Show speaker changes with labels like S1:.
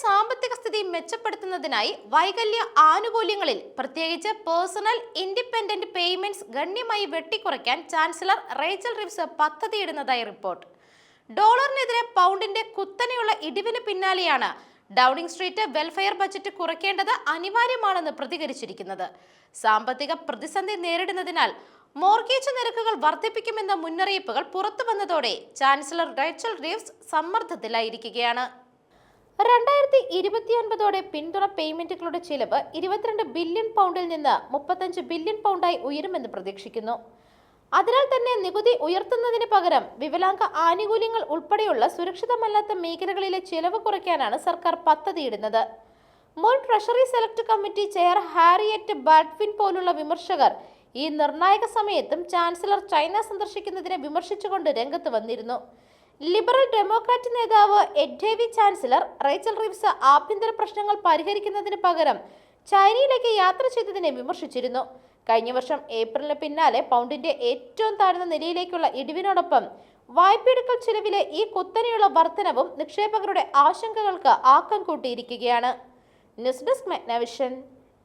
S1: സാമ്പത്തിക സ്ഥിതി മെച്ചപ്പെടുത്തുന്നതിനായി വൈകല്യ ആനുകൂല്യങ്ങളിൽ പ്രത്യേകിച്ച് പേഴ്സണൽ ഇൻഡിപെൻഡന്റ് പേയ്മെന്റ്സ് ഗണ്യമായി വെട്ടിക്കുറയ്ക്കാൻ ചാൻസലർ റേച്ചൽ റിവ്സ് പദ്ധതിയിടുന്നതായി റിപ്പോർട്ട്. ഡോളറിനെതിരെ പൗണ്ടിന്റെ കുത്തനെയുള്ള ഇടിവിന് പിന്നാലെയാണ് ഡൗണിംഗ് സ്ട്രീറ്റ് വെൽഫെയർ ബജറ്റ് കുറയ്ക്കേണ്ടത് അനിവാര്യമാണെന്ന് പ്രതികരിച്ചിരിക്കുന്നത്. സാമ്പത്തിക പ്രതിസന്ധി നേരിടുന്നതിനാൽ മോർഗേജ് നിരക്കുകൾ വർദ്ധിപ്പിക്കുമെന്ന മുന്നറിയിപ്പുകൾ പുറത്തു വന്നതോടെ ചാൻസലർ റേച്ചൽ റീവ്സ് സമ്മർദ്ദത്തിലായിരിക്കുകയാണ്. രണ്ടായിരത്തി ഇരുപത്തിയൊൻപതോടെ പിന്തുണ പേയ്മെന്റുകളുടെ ചിലവ് ഇരുപത്തിരണ്ട് ബില്യൺ പൗണ്ടിൽ നിന്ന് മുപ്പത്തഞ്ച് ബില്യൺ പൗണ്ടായി ഉയരുമെന്ന് പ്രതീക്ഷിക്കുന്നു. അതിനാൽ തന്നെ നികുതി ഉയർത്തുന്നതിന് പകരം വികലാംഗ ആനുകൂല്യങ്ങൾ ഉൾപ്പെടെയുള്ള സുരക്ഷിതമല്ലാത്ത മേഖലകളിലെ ചിലവ് കുറയ്ക്കാനാണ് സർക്കാർ പദ്ധതിയിടുന്നത്. മുൻ treasury select committee chair Harriet Baldwin പോലുള്ള വിമർശകർ ഈ നിർണായക സമയത്തും ചാൻസലർ ചൈന സന്ദർശിക്കുന്നതിനെ വിമർശിച്ചുകൊണ്ട് രംഗത്ത് വന്നിരുന്നു. ലിബറൽ ഡെമോക്രാറ്റ് നേതാവ് എഡ്ഡേവി ചാൻസലർ റേച്ചൽ റിവ്സ് ആഭ്യന്തര പ്രശ്നങ്ങൾ പരിഹരിക്കുന്നതിന് പകരം ചൈനയിലേക്ക് യാത്ര ചെയ്തതിനെ വിമർശിച്ചിരുന്നു. കഴിഞ്ഞ വർഷം ഏപ്രിലിന് പിന്നാലെ പൗണ്ടിന്റെ ഏറ്റവും താഴ്ന്ന നിലയിലേക്കുള്ള ഇടിവിനോടൊപ്പം വായ്പയെടുക്കൽ ചെലവിലെ ഈ കുത്തനെയുള്ള വർധനവും നിക്ഷേപകരുടെ ആശങ്കകൾക്ക് ആക്കം കൂട്ടിയിരിക്കുകയാണ്. News desk മെഗ്നവിഷൻ.